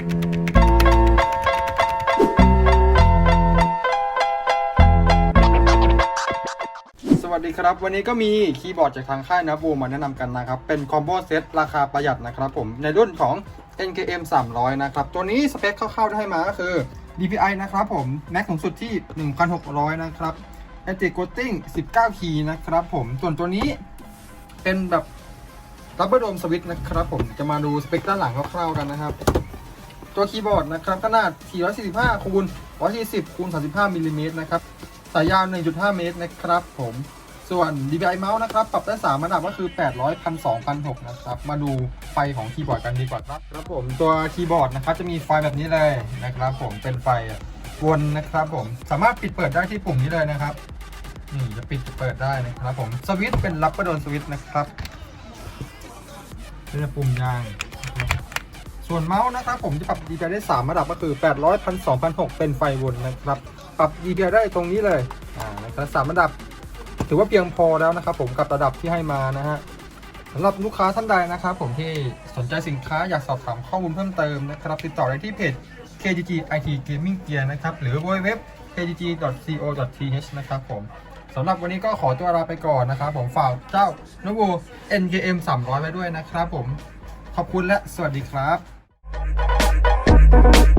สวัสดีครับ วันนี้ก็มีคีย์บอร์ดจากทางค่ายนะบูมาแนะนำกันนะครับ เป็นคอมโบเซตราคาประหยัดนะครับผมในรุ่นของ NKM 300 นะครับ ตัวนี้สเปคคร่าวๆที่ให้มาก็คือ DPI นะครับผม แม็กสูงสุดที่ 1,600 นะครับ a n t i Coating 19 คีย์นะครับผม ส่วนตัวนี้เป็นแบบรับเบอร์โดมสวิตนะครับผมจะมาดูสเปคด้านหลังคร่าวๆกันนะครับ ตัวคีย์บอร์ดนะครับขนาด 445คูณ140คูณ35มิลลิเมตรนะครับสายยาว 1.5 เมตรนะครับผมส่วน DPI เมาส์นะครับ ปรับได้3ระดับก็คือ 800 1,200 1,600นะครับ มาดูไฟของคีย์บอร์ดกันดีกว่าครับครับผมตัวคีย์บอร์ดนะครับ จะมีไฟแบบนี้เลยนะครับผมเป็นไฟวนนะครับผมสามารถปิดเปิดได้ที่ปุ่มนี้เลยนะครับนี่จะปิดจะเปิดได้นะครับผมสวิตช์เป็นรับประโดนสวิตช์นะครับเป็นปุ่มยาง ส่วนเมาส์นะครับผมจะปรับ DPI ได้ 3 ระดับก็คือ 800 1,200 1,600เป็นไฟวนนะครับ ปรับ DPI ได้ตรงนี้เลยอ่านะครับสามระดับ ถือว่าเพียงพอแล้วนะครับผมกับระดับที่ให้มานะฮะสำหรับลูกค้าท่านใดนะครับผมที่สนใจสินค้าอยากสอบถามข้อมูลเพิ่มเติมนะครับ ติดต่อได้ที่เพจ KGG IT Gaming Gear นะครับ หรือ www kgg.co.th นะครับผมสำหรับวันนี้ก็ขอตัวลาไปก่อนนะครับผมฝากเจ้านโว NKM 300 ไว้ด้วยนะครับผม ขอบคุณและสวัสดีครับ Thank you.